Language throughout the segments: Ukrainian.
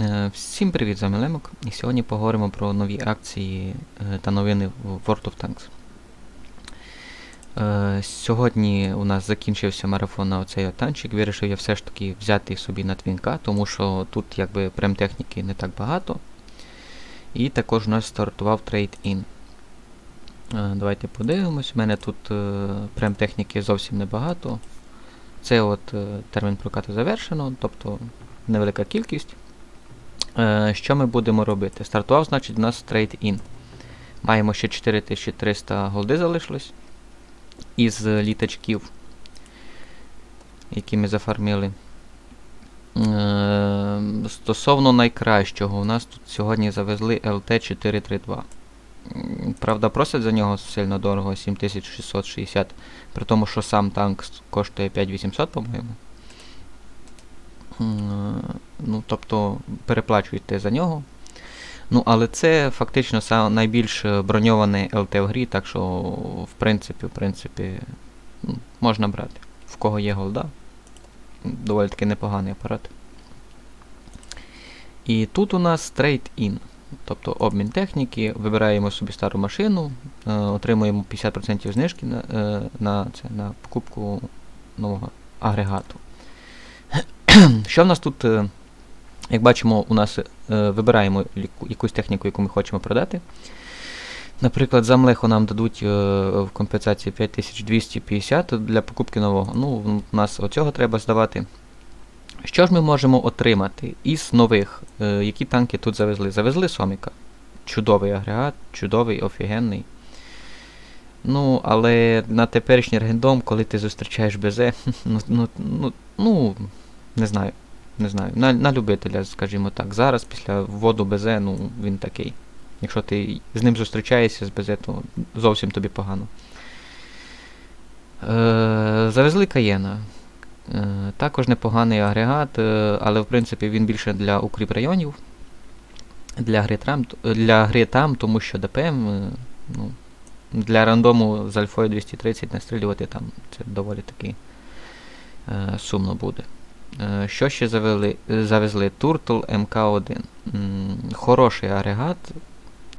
Е, Всім привіт, з вами Лемок. І сьогодні поговоримо про нові акції е, та новини в World of Tanks. Е, Сьогодні у нас закінчився марафон на оцей танчик. Вирішив я все ж таки взяти собі на твінка, тому що тут якби прем-техніки не так багато. І також у нас стартував трейд-ін. Давайте подивимось. У мене тут прем-техніки зовсім небагато. Це от термін прокату завершено, тобто невелика кількість. Е, Що ми будемо робити? Стартував, значить, у нас трейд-ін. Маємо ще 4300 голди залишилось із літачків, які ми зафармили. Е, Стосовно найкращого, у нас тут сьогодні завезли LT432. Правда, просять за нього сильно дорого, 7660, при тому, що сам танк коштує 5800, по-моєму. М, Ну, тобто переплачуєте за нього. Ну, але це фактично найбільш е, броньоване ЛТ в грі, так що, в принципі, в принципі, ну, можна брати. В кого є голда. Доволі таки непоганий апарат. І тут у нас trade-in, тобто обмін техніки, вибираємо собі стару машину, е, отримуємо 50% знижки на, е, на, це, на покупку нового агрегату. Що в нас тут, е, як бачимо, у нас е, вибираємо якусь техніку, яку ми хочемо продати. Наприклад, за млеху нам дадуть е, в компенсації 5250 для покупки нового. Ну, у нас оцього треба здавати. Що ж ми можемо отримати із нових? Які танки тут завезли? Завезли Соміка. Чудовий агрегат, чудовий, офігенний. Ну, але на теперішній рендом, коли ти зустрічаєш БЗ, ну, ну, ну, ну, не знаю. Не знаю. На, на любителя, скажімо так. Зараз після вводу БЗ, ну, він такий. Якщо ти з ним зустрічаєшся з БЗ, то зовсім тобі погано. Е, завезли Каєна. Е, також непоганий агрегат, е, але в принципі він більше для укріп районів. Для гри, там, для гри там, тому що ДПМ, е, ну, для рандому з альфою 230 настрілювати там це доволі таки е, сумно буде. Е, Що ще завели, завезли? Turtle MK1. Хороший агрегат,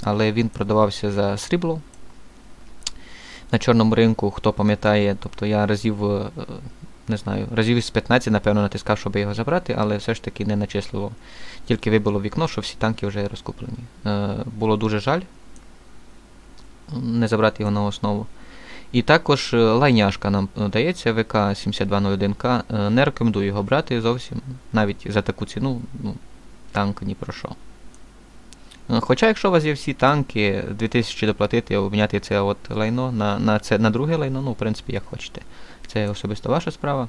але він продавався за срібло. На чорному ринку, хто пам'ятає, тобто я разів, е, не знаю, разів з 15, напевно, натискав, щоб його забрати, але все ж таки не начислило. Тільки вибило вікно, що всі танки вже розкуплені. Е, Було дуже жаль не забрати його на основу. І також е, лайняшка нам е, дається ВК 7201К. Е, Не рекомендую його брати зовсім. Навіть за таку ціну, ну, танк ні про що. Хоча, якщо у вас є всі танки, 2000 доплатити обміняти це от лайно на, на, це, на друге лайно, ну, в принципі, як хочете. Це особисто ваша справа.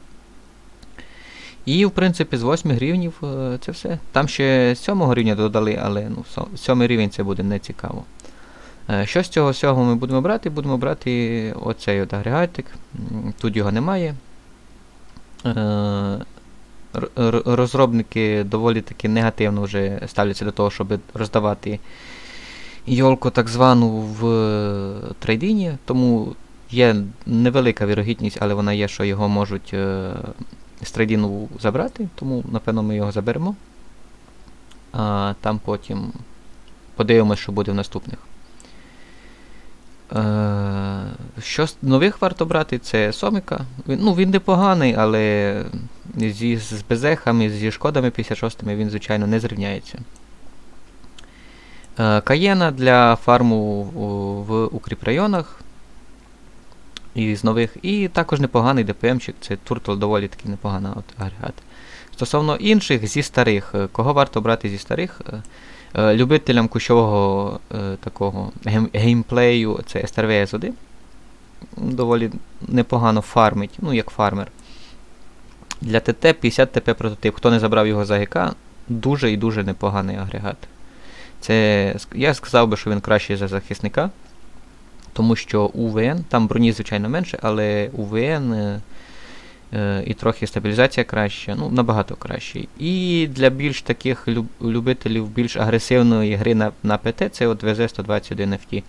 І, в принципі, з 8 гривнів це все. Там ще з 7 рівня додали, але ну, 7 рівень це буде не цікаво. Е, Що з цього всього ми будемо брати? Будемо брати оцей от агрегатик. Тут його немає. Е, Розробники доволі таки негативно вже ставляться до того, щоб роздавати йолку так звану в е, трейдині, тому є невелика вірогідність, але вона є, що його можуть е, з трейдину забрати, тому напевно ми його заберемо. А там потім подивимося, що буде в наступних. Е, що з нових варто брати, це Соміка. Він, ну, він непоганий, але зі, з безехами, зі шкодами 56 він, звичайно, не зрівняється. Е, Каєна для фарму в укріпрайонах. Із нових. І також непоганий ДПМчик, це Turtle доволі таки непогана от агрегат. Стосовно інших зі старих, е, кого варто брати зі старих? Е, Е, Любителям кущового такого геймплею це STRV S1. Доволі непогано фармить, ну як фармер. Для ТТ 50 ТП прототип. Хто не забрав його за ГК, дуже і дуже непоганий агрегат. Це, я сказав би, що він кращий за захисника, тому що УВН, там броні, звичайно, менше, але УВН е, е, і трохи стабілізація краща, ну, набагато краще. І для більш таких любителів більш агресивної гри на, на ПТ, це от VZ121 FT.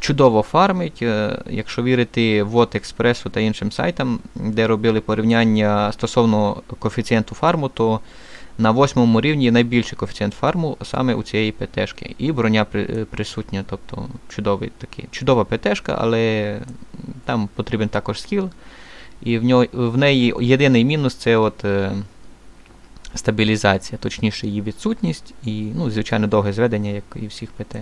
Чудово фармить, е, якщо вірити Вот Експресу та іншим сайтам, де робили порівняння стосовно коефіцієнту фарму, то на восьмому рівні найбільший коефіцієнт фарму саме у цієї ПТшки. І броня е, присутня, тобто чудовий такий, чудова ПТшка, але там потрібен також скіл. І в, нього, в неї єдиний мінус це от, е, стабілізація, точніше її відсутність і, ну, звичайно, довге зведення, як і всіх ПТ.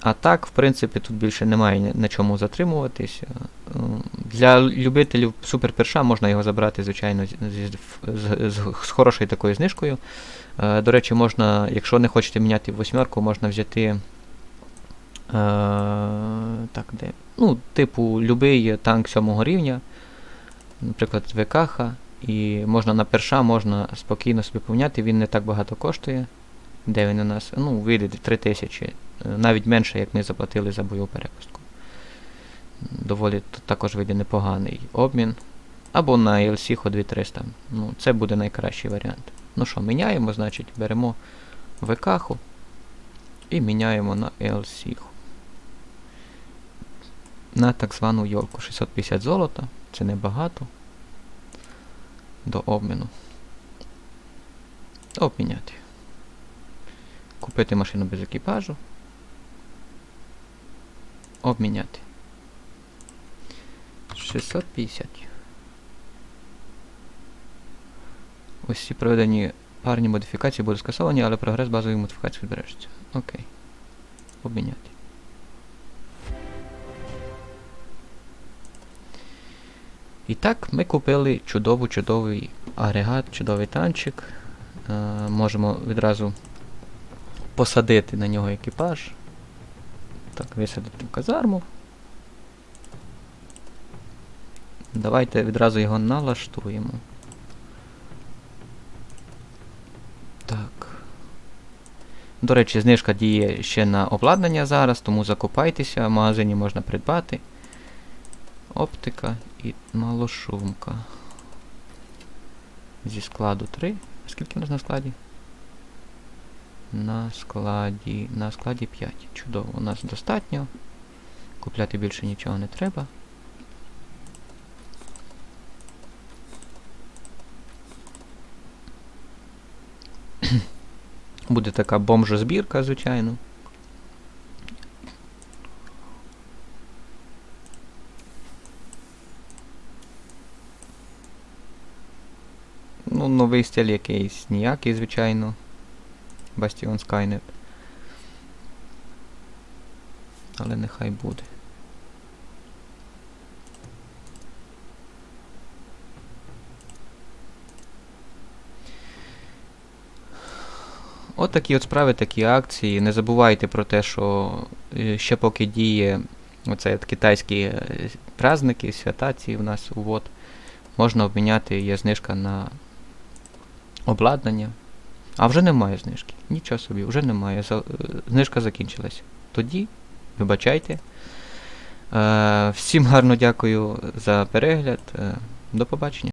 А так, в принципі, тут більше немає на чому затримуватися. Е, Для любителів суперперша можна його забрати, звичайно, з, з, з, з, хорошою такою знижкою. Е, До речі, можна, якщо не хочете міняти восьмерку, можна взяти. Е, так, де? Ну, типу, любий танк сьомого рівня, наприклад, ВКХ, і можна на перша, можна спокійно собі поміняти, він не так багато коштує. Де він у нас? Ну, вийде 3000. Е, Навіть менше, як ми заплатили за бойову перепустку. Доволі також вийде непоганий обмін. Або на ELC 2300. Ну, це буде найкращий варіант. Ну що, міняємо, значить, беремо ВК і міняємо на ELC. На так звану йолку 650 золота. Це небагато. До обміну. Обміняти. Купити машину без екіпажу. Обміняти. 650. Ось ці проведені парні модифікації будуть скасовані, але прогрес базової модифікації збережеться. Окей. Обміняти. І так, ми купили чудову, чудовий агрегат, чудовий танчик. Е, можемо відразу посадити на нього екіпаж. Так, висадити в казарму. Давайте відразу його налаштуємо. Так. До речі, знижка діє ще на обладнання зараз, тому закупайтеся, в магазині можна придбати. Оптика і малошумка. Зі складу 3. Скільки у нас на складі? На складі. На складі 5. Чудово, у нас достатньо. Купляти більше нічого не треба. Буде така бомжозбірка, звичайно. Ну, новий стиль якийсь ніякий, звичайно. Bastion Skynet. Але нехай буде. От такі от справи, такі акції. Не забувайте про те, що е, ще поки діє оце от китайські е, праздники, свята ці в нас увод. Можна обміняти, є знижка на обладнання. А вже немає знижки. Нічого собі, вже немає. Е, Знижка закінчилась. Тоді, вибачайте. Е, всім гарно дякую за перегляд. Е, до побачення.